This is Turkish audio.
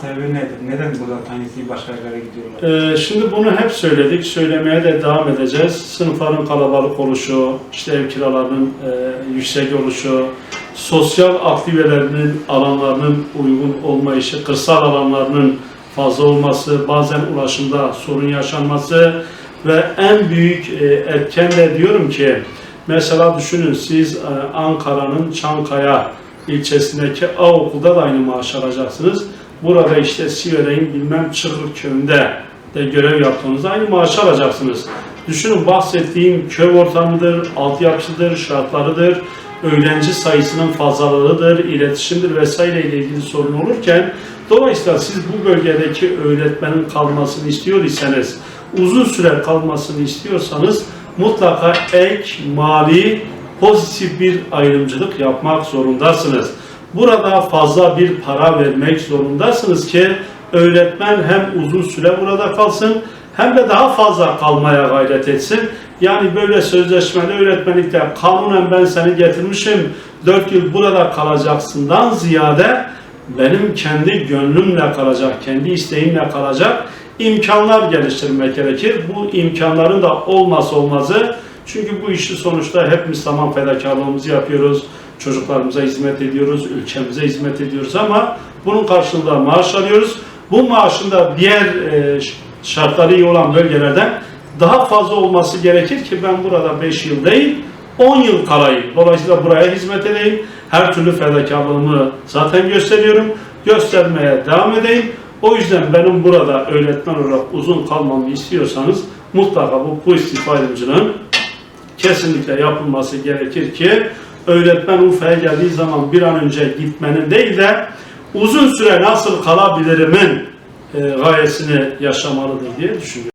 sebebi nedir? Neden buradan tanesi başka yerlere gidiyorlar? Ee, şimdi bunu hep söyledik, söylemeye de devam edeceğiz. Sınıfların kalabalık oluşu, işte ev kiralarının e, yüksek oluşu, sosyal aktivelerinin alanlarının uygun olmayışı, kırsal alanlarının fazla olması, bazen ulaşımda sorun yaşanması ve en büyük e, etken de diyorum ki, mesela düşünün siz e, Ankara'nın Çankaya ilçesindeki A okulda da aynı maaş alacaksınız. Burada işte Siverek'in bilmem Çıkrık köyünde de görev yaptığınızda aynı maaşı alacaksınız. Düşünün bahsettiğim köy ortamıdır, altyapısıdır, şartlarıdır, öğrenci sayısının fazlalığıdır, iletişimdir vesaire ile ilgili sorun olurken dolayısıyla siz bu bölgedeki öğretmenin kalmasını istiyor iseniz, uzun süre kalmasını istiyorsanız mutlaka ek, mali, pozitif bir ayrımcılık yapmak zorundasınız. Burada fazla bir para vermek zorundasınız ki öğretmen hem uzun süre burada kalsın hem de daha fazla kalmaya gayret etsin. Yani böyle sözleşmeli öğretmenlikte kanunen ben seni getirmişim 4 yıl burada kalacaksından ziyade benim kendi gönlümle kalacak, kendi isteğimle kalacak imkanlar geliştirmek gerekir. Bu imkanların da olmazsa olmazı çünkü bu işi sonuçta hepimiz tamam fedakarlığımızı yapıyoruz, çocuklarımıza hizmet ediyoruz, ülkemize hizmet ediyoruz ama bunun karşılığında maaş alıyoruz. Bu maaşın da diğer e, şartları iyi olan bölgelerden daha fazla olması gerekir ki ben burada 5 yıl değil 10 yıl kalayım. Dolayısıyla buraya hizmet edeyim. Her türlü fedakarlığımı zaten gösteriyorum. Göstermeye devam edeyim. O yüzden benim burada öğretmen olarak uzun kalmamı istiyorsanız mutlaka bu pozitif ayrımcılığın kesinlikle yapılması gerekir ki öğretmen Urfa'ya geldiği zaman bir an önce gitmenin değil de uzun süre nasıl kalabilirimin e, gayesini yaşamalıdır diye düşünüyorum.